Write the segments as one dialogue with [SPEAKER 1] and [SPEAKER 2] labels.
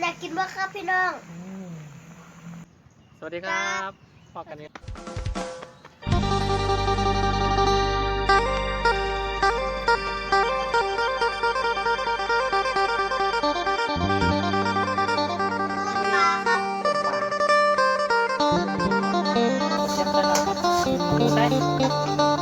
[SPEAKER 1] อยากกินบ้างครับพี่น้อง
[SPEAKER 2] อืมสวัสดีครับพอกันนี้เช็ดได้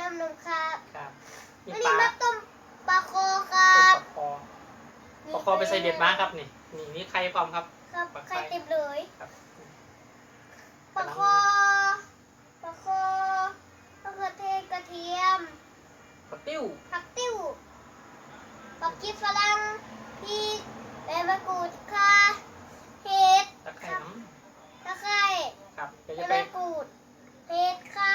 [SPEAKER 1] น้ำจิ้มปลาน้ำนมครับ
[SPEAKER 2] ครับมี
[SPEAKER 1] วัน
[SPEAKER 2] ป
[SPEAKER 1] นี้
[SPEAKER 2] ลา
[SPEAKER 1] มาต้มปลาโคครั
[SPEAKER 2] ต้ม
[SPEAKER 1] บ
[SPEAKER 2] ปลาคอปลาคอไปใส่เบ็ดมาครับนี่ นี่นี่ไข่พร้อมครับ
[SPEAKER 1] ครับ
[SPEAKER 2] ปลาไข่
[SPEAKER 1] ไข่เต็มเลย
[SPEAKER 2] ครับ
[SPEAKER 1] ปลาโคปลาโคมะเขือเทศกระเทียม
[SPEAKER 2] ปลาติ้ว
[SPEAKER 1] ผักติ้วผักชีฝรั่งพริกใบมะกรูดข่าเห็ด
[SPEAKER 2] ตะไคร้น้
[SPEAKER 1] ตะไคร้ำ
[SPEAKER 2] ครับเดี๋ยว
[SPEAKER 1] ใบ
[SPEAKER 2] จะไป
[SPEAKER 1] มะกรูดเห็ดครั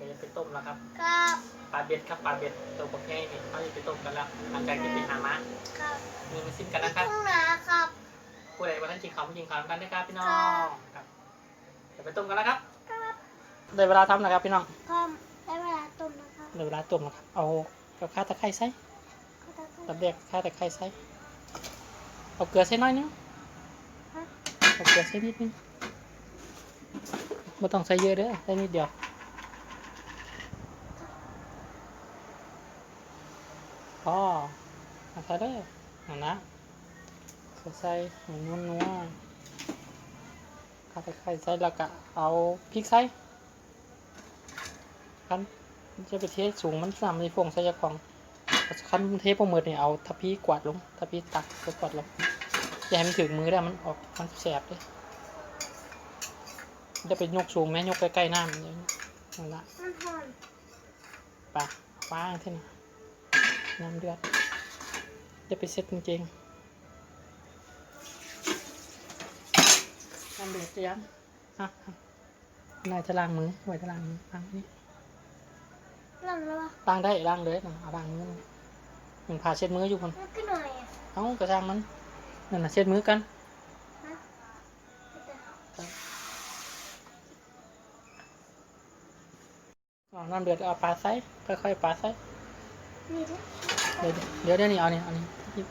[SPEAKER 1] บ
[SPEAKER 2] เดี๋ยวจะไปต้มแล้วครับ
[SPEAKER 1] ครับ
[SPEAKER 2] ปลาเบ็ดครับปลาเบ็ดตัวปลาแห้นี่เขาจะไปต้มกันแล้วหลังจากที่ไปหามา
[SPEAKER 1] ครับ
[SPEAKER 2] มีมาซิมกัน
[SPEAKER 1] มี
[SPEAKER 2] นะครับ
[SPEAKER 1] ทุ่งนาครับ
[SPEAKER 2] ผู้ใดว่าท่านกินข้าวไม่กินข้าวกันนะครับพี่น้อ
[SPEAKER 1] ครั
[SPEAKER 2] ง
[SPEAKER 1] บ
[SPEAKER 2] ครับเดี๋ยวไปต้มกันแล้วครับ
[SPEAKER 1] ครับ
[SPEAKER 2] ได้เวลาทำแล้วครับพี่น้อง
[SPEAKER 1] พร้อมได้เวลาต้มนะครับ
[SPEAKER 2] ได้เวลาต้มแล้วครับเอากับข้าวตะไคร้ใส่
[SPEAKER 1] ก็จะต้ม
[SPEAKER 2] ตับเรียกข้าวตะไคร้ใส่เอาเกลือใส่หน้อยนึง
[SPEAKER 1] ฮะ
[SPEAKER 2] เอาเกลือใส่นิดนึงไม่ต้องใส่เยอะเด้อใส่นิดเดียว พอเอาใส่เลยเอานะใส่ใส่นัวนัวๆข้าวตะไคร้ใส่แล้วก็เอาพริกใส่กันมันจะไปเทสูงมันสามในฟงใส่ยาของคันเทปโปรเมิดเนี่ยเอาทัพพีกวาดลงทัพพีตักไปกวาดลงอย่าให้มันถึงมือได้มันออกมันแสบเลยจะไปยกสูงไหมยกใกล้ๆหน้ามันอย่างนี้นั่นละ
[SPEAKER 1] มันหอน
[SPEAKER 2] ปะวางที่นี่ น้ำเดือดจะไปเซ็ตจริงๆน้ำเดือดจะยังอะอะนายจะล้างมือไว้จะล้างมือล้างนี่
[SPEAKER 1] หลังแล้ววะ
[SPEAKER 2] ล้างได้ล้างเลยนะเอาล้างมือมันพาเช็ดมืออยู่คน
[SPEAKER 1] มันขึ้นหน่อยอะ
[SPEAKER 2] เอากระช่างมันนั่นน่ะเช็ดมือกัน
[SPEAKER 1] ฮะ
[SPEAKER 2] เอาน้ำเดือดเอาปลาใส่ค่อยๆปลาใส่
[SPEAKER 1] นี่ดิ
[SPEAKER 2] เดี๋ยวเดี๋ยวเดี๋ยวนี่เอานี่เอานี่คลิป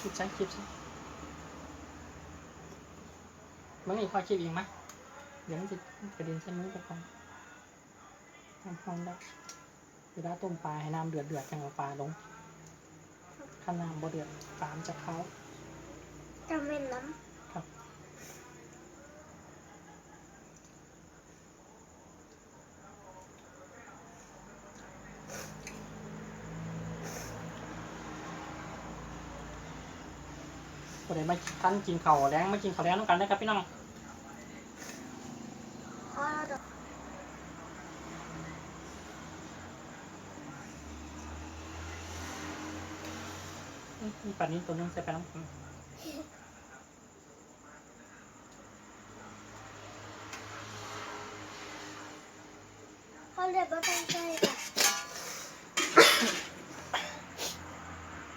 [SPEAKER 2] คลิปใส่คลิปใส่มันนี่พอคลิปอีกไหมเดี๋ยวมันจะกระเด็นใส่มือไปก่อนทำพร้อมแล้เวลาต้มปลาให้น้ำเดือดเดือดจังเอาปลาลงถ้าน้ำบ่เดือดปลาจะเข้า
[SPEAKER 1] จะเม็นน้
[SPEAKER 2] ค รับวันนี้มาท่านกินข้าวแรงมากินข้าวแรงต้องกันนะครับพี่น้องำ
[SPEAKER 1] อ๋อเดี๋ยว
[SPEAKER 2] มีปลานี้ตัวนึงใส่ไปน้ำผม
[SPEAKER 1] เขาเรียกว่าต้องใส่ค่ะ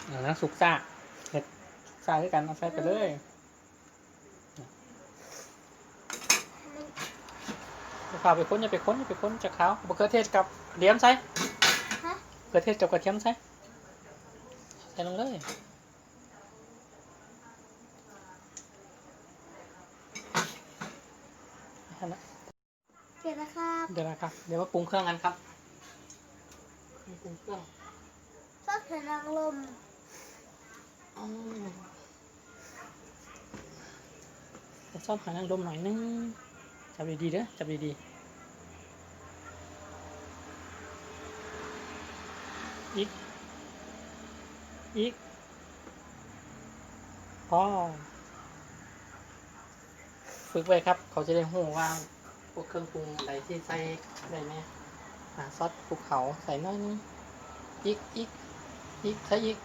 [SPEAKER 2] เอาแล้วสุกซ่าเห็ด สุกซ่าด้วยกันเอาใส่ไปเลย
[SPEAKER 1] มัน
[SPEAKER 2] อย่าเผาไปค้นอย่าไปค้นอย่าไปค้นจะขาวมะเขือเทศกับเลี้ยมใส่
[SPEAKER 1] ฮะ
[SPEAKER 2] มะเขือเทศกับกระเทียมใส่ใส่ลงเลยนั่นแหละ
[SPEAKER 1] เปลี่ยนนะครับ
[SPEAKER 2] เดี๋ยวนะครับ เดี๋ยวมาปรุงเครื่องกันครับปรุงเครื่อง
[SPEAKER 1] ซอสเห็ดนางรม
[SPEAKER 2] อ๋อจะชอบหานังลมหน่อยนึง จับดีๆเด้อจับดีๆ อีก อีกพอฝึกไว้ครับ เขาจะได้หูว่าพวกเครื่องปรุงอะไรที่ใส่ได้ไหมหาซอสภูเขาใส่น้อยนึงอีกอีกอีกใส่อีก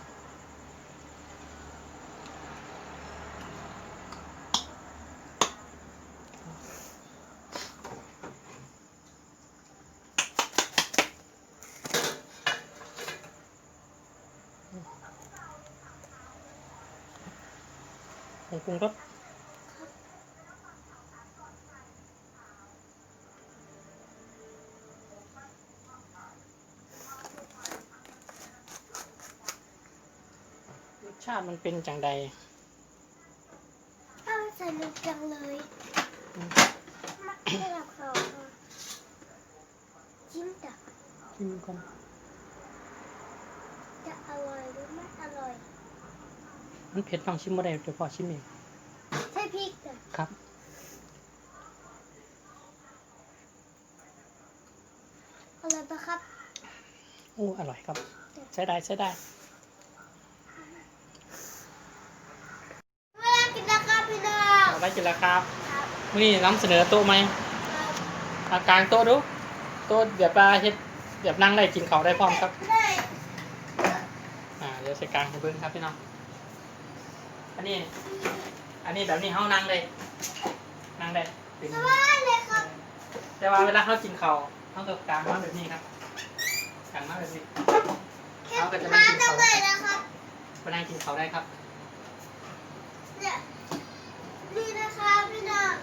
[SPEAKER 2] ของปรุงรสรสชาติมันเป็นจังใด
[SPEAKER 1] อ้าวสนุกจังเลย
[SPEAKER 2] อืม
[SPEAKER 1] มักให้เราเขาจิ้มตัก
[SPEAKER 2] ชิมก่อน
[SPEAKER 1] จะอร่อยหรือไม่อร่อย
[SPEAKER 2] มันเผ็ดฟังชิมบ่ได้เดี๋ยวพอชิมเอง
[SPEAKER 1] ใช่พริกอะ
[SPEAKER 2] ครับ
[SPEAKER 1] อร่อยปะครับ
[SPEAKER 2] โอ้อร่อยครับ ใช้ได้ใช้ได้
[SPEAKER 1] เวลากินนะครับพี่น้อง
[SPEAKER 2] เอาได้กินแล้วครับ
[SPEAKER 1] ครับ
[SPEAKER 2] มื่อนี้นำเสนอโต๊ะไหม
[SPEAKER 1] ครับ
[SPEAKER 2] อากลางโต๊ะดูโต๊ะเดี๋ยวปลาเฮ็ดเดี๋ยวนั่งได้กินเขาวได้พร้อมครับ
[SPEAKER 1] ได้
[SPEAKER 2] อ่าเดี๋ยวใส่กลางให้เบิ้งครับพี่น้อง อันนี้ อันนี้แบบนี้เขานั่งได้นั่งได้เป็น
[SPEAKER 1] สบายเลยครับ
[SPEAKER 2] แต่ว่าเวลาเขากินเขาวเขาต้องกลางมาแบบนี้ครับกลางมาแบบนี้
[SPEAKER 1] แค่
[SPEAKER 2] เอาก็จะไม่
[SPEAKER 1] มา
[SPEAKER 2] กินเขา
[SPEAKER 1] ทำไมนะครับ
[SPEAKER 2] มานั่งกินเขาวได้ครับ
[SPEAKER 1] เนี่ยนี่นะครับพี่น้อง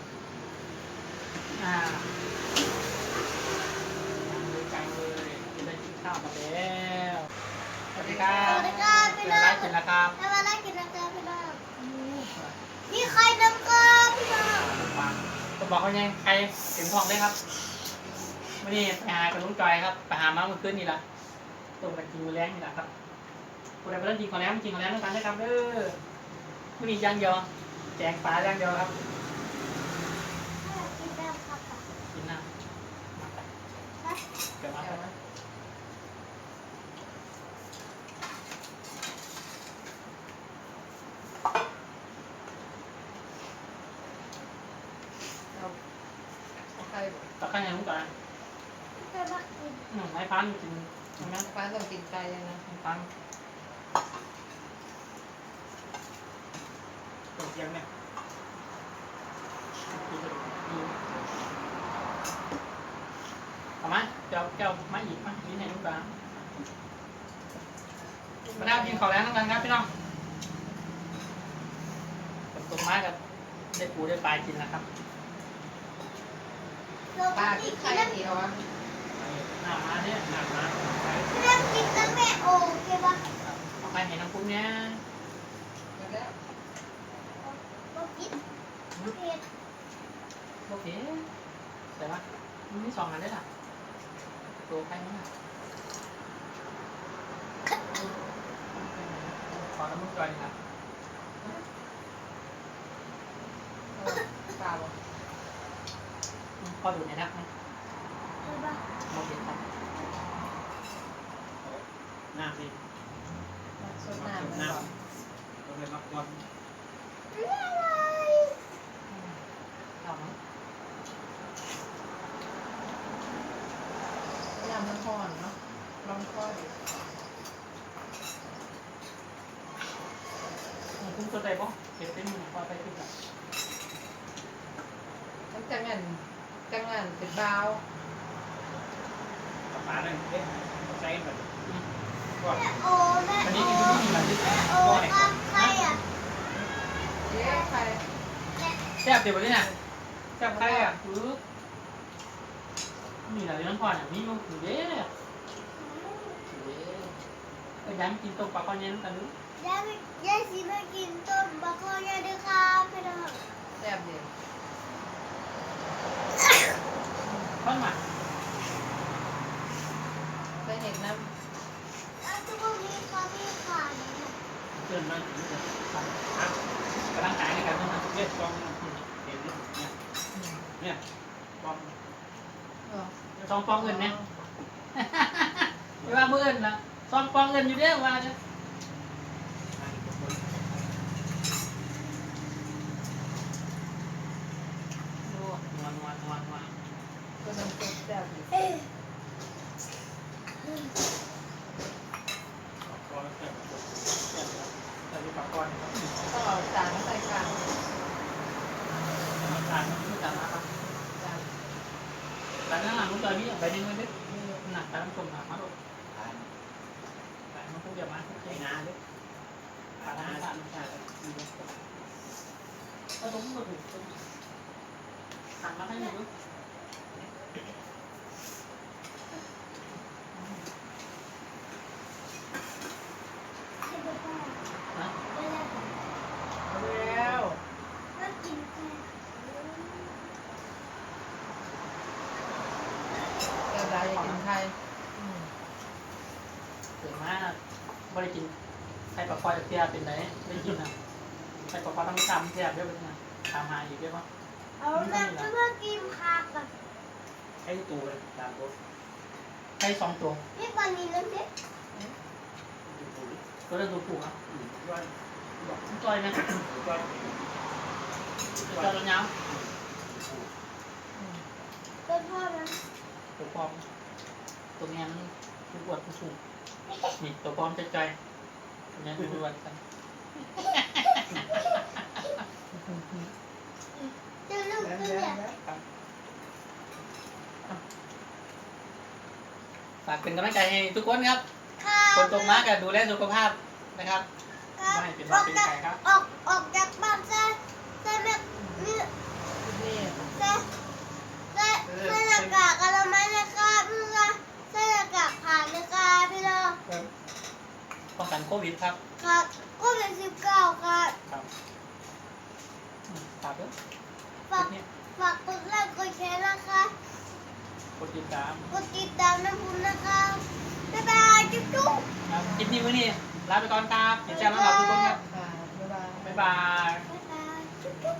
[SPEAKER 2] อ่าจังเลยจะได้กินข้าวมาแล้วสวัสดีครั
[SPEAKER 1] ส
[SPEAKER 2] บ
[SPEAKER 1] วัสดีครับพี่
[SPEAKER 2] เดี๋ยว
[SPEAKER 1] น้อ
[SPEAKER 2] ได้
[SPEAKER 1] ง
[SPEAKER 2] กินแล้วครับ
[SPEAKER 1] แล้วมาได้กินนะครับพี่น้องมีใครน้ำครับพี่น้อง
[SPEAKER 2] จะ บอกว่าไงใครถึงทองได้ครับวันนี้ไปหากับลุงจอยครับไปหามาเมื่อคืนนี่แหละตรงกันกินมื้อแรงนี่แหละครับคนใดไปเล่นกินของแรงกินของแรงด้วยกันได้ครับเด้อมื่อนี้อย่างเดียวแจกปลาอย่างเดียวครับ
[SPEAKER 1] กินได้ครับ
[SPEAKER 2] กินน้ำมาไปเดี๋ยวมาไป
[SPEAKER 3] เอาใครบอก
[SPEAKER 2] ต่อข้างยังลุงจอย
[SPEAKER 1] ไม่มากิ น
[SPEAKER 2] หนึ่งไม้พันกินใช่ไหม
[SPEAKER 3] ฟ้าต้องกินไก่เลยนะ
[SPEAKER 2] ไม้พันตกเตียงเนี่ยกินไปดูเอามาเจ้าเจ้ามาอีกมาอีกให้ลุงจอยมาได้กินข้าวแรงทั้งกันครับพี่น้องฝนตกมากันได้ปูได้ปลากินนะครับ
[SPEAKER 1] เรา
[SPEAKER 3] ปลา
[SPEAKER 1] กิ
[SPEAKER 3] คื
[SPEAKER 1] น
[SPEAKER 3] อไข่
[SPEAKER 1] น้ำ
[SPEAKER 3] เดียวอะ
[SPEAKER 2] หน้ามาเนี่ยหน้ามาไป
[SPEAKER 1] น้ำกินน้ำแม่โอเคปะ
[SPEAKER 2] เอาไปเห็นน้ำพุเนี่ย
[SPEAKER 3] แล้ว
[SPEAKER 1] เรากินเผ็ด
[SPEAKER 2] โอเคแต่ว่ามันมีสองอันได้ล่ะตัวใครมั้งอะขอน้ำมันก่อนครับ
[SPEAKER 3] ปลาบอก
[SPEAKER 2] พอดูในนักไหม
[SPEAKER 1] ใช่ปะ
[SPEAKER 2] มองเห็นครับน้ำสิ
[SPEAKER 3] สดน้ำนบอก
[SPEAKER 2] ก็เลยาก่อน
[SPEAKER 1] อะไร
[SPEAKER 2] เอามั้ง
[SPEAKER 3] น้ำมันทอนเนาะลองคอย
[SPEAKER 2] คุ้มตัวใจป่ะเก็บเป็นมือพอไปขึ้นกับ
[SPEAKER 3] มันจังงันจังงันเป็นบาว
[SPEAKER 4] ปลาเนี่ยเอ๊ะใช้แบบก็
[SPEAKER 1] แม่โอแม่
[SPEAKER 2] วัน
[SPEAKER 1] โอ
[SPEAKER 2] นี้กินที่นี่มาที่
[SPEAKER 1] แม่โอกับใครอะ
[SPEAKER 3] เย้ใคร
[SPEAKER 2] แซ่บเดี๋ยววันนี้น่ะแซ่บใครอะคือนี่แหละเรื่องพ่อเนี่ยมีมันคือเด้ก็ย้ำกินต้มปลาข้าวเย็นกันดู
[SPEAKER 1] ยายไม่ยายสิมากินต้มบะคอยายด้วยครับพี่น้อง
[SPEAKER 3] แซ่บเดียว
[SPEAKER 2] ข้าวหมัก
[SPEAKER 3] ใส่เห็ดน้
[SPEAKER 1] แล้วทุกคนมีความมีขาดนะ
[SPEAKER 2] เกินมางกำลังขายในการต้องทำ
[SPEAKER 4] เรียกองเห็นเนี่ยเนี่ยกอง
[SPEAKER 3] อ๋อ
[SPEAKER 2] ซองฟองเงินเนี่ยไม่ว่าเมื่อเงินนะซองฟองเงินอยู่เด้อว่าเนี่ยโอ้นวลนวลนวลนวล
[SPEAKER 3] ก็น้ำซุปแซ่บอยู่
[SPEAKER 1] เอ๊ะ
[SPEAKER 4] กองเสร็จ
[SPEAKER 2] ใส่ปากก้อนครับ
[SPEAKER 3] ต้องเอาจานใส่กลาง
[SPEAKER 2] จานนี้จานละครับ
[SPEAKER 3] จาน
[SPEAKER 2] จานนั้นหลัง นู้นเลยพี่ไปดึงมันดิหนักตามชมหนักมาดูแต่มันคงจะมาโอเค
[SPEAKER 4] ไอ้นาด้วยปลาหน้าชาติชาติ
[SPEAKER 2] ก็ต้องมาถูกหันมาให้หนูดู
[SPEAKER 1] ให้ดูพ่อ
[SPEAKER 2] นะ
[SPEAKER 1] ไม่ได้ค่ะ
[SPEAKER 3] เอาแล้ว
[SPEAKER 1] ก็กินแค่
[SPEAKER 3] กระไรกินไทยอืม
[SPEAKER 2] เก่งมากไม่ได้กินไข่ปลาคอยจากเทียเป็นไรได้กินนะไข่ปลาคอยต้องจำเทียเรียบร้อยนะตามหาอีกเรียบร้อย
[SPEAKER 1] เอาแล้วก็เพื่อกินผักอะ
[SPEAKER 4] ให้ตูเลยตามตัว
[SPEAKER 2] ไข่สองตัว
[SPEAKER 1] นี่วันนี้แล้วเนี่ย
[SPEAKER 4] ดูตูดิ
[SPEAKER 2] ตัวเลือกตัวผูกอะ
[SPEAKER 4] อืมว่า
[SPEAKER 2] บอกจอยไหม
[SPEAKER 4] ว่า
[SPEAKER 2] จอยตัวย้
[SPEAKER 3] อืม
[SPEAKER 1] เป็นพ่อมันำ
[SPEAKER 2] ตัวปลอมตัวนี้มันผู้อวดผู้สูงนี่ตัวปลอมใจใจตัวนี้ผู้อวดกัน
[SPEAKER 1] เจะลูก
[SPEAKER 3] แล้ว
[SPEAKER 1] ก็
[SPEAKER 3] แล้ว
[SPEAKER 1] เนี่ย
[SPEAKER 3] แล้ว
[SPEAKER 2] ฝากเป็นกำลังใจให้ทุกคนครับ
[SPEAKER 1] ค่ะ
[SPEAKER 2] คนตรงมากกันดูแลสุขภาพนะครับ
[SPEAKER 1] ครับ
[SPEAKER 2] ไม่เป็น
[SPEAKER 1] อ
[SPEAKER 2] ว่า
[SPEAKER 1] อก
[SPEAKER 2] เป็น
[SPEAKER 1] จาก
[SPEAKER 2] ใครครับ
[SPEAKER 1] ออกออกจากบ้านใช่ใช่ไหมนี่
[SPEAKER 3] นี่
[SPEAKER 1] ใช่ใช่ใช่หน้ากากอนามัยนะครับพี่น้องใช่หน้ากากผ่านนะครับพี่น้อง
[SPEAKER 2] ป้องกันโควิดครับ
[SPEAKER 1] ครับก็เป็นสิบเก้าครับ
[SPEAKER 2] ครับอืมฝากด้วย
[SPEAKER 1] ฝาก
[SPEAKER 2] เนี่ย
[SPEAKER 1] ฝากกดไลค์กดแชร์นะคะ
[SPEAKER 2] กดติดตาม
[SPEAKER 1] กดติดตามน้ำพุนนะคะบ๊ายบายจุ๊บจุ๊บ
[SPEAKER 2] ครับคลิปนี้วันนี้ลาไปก่อนครับติดตามน้องเราทุกคนครับ
[SPEAKER 3] ค่ะบ๊ายบาย
[SPEAKER 2] บ๊ายบาย
[SPEAKER 1] บ๊ายบายจุ๊บจุ๊บ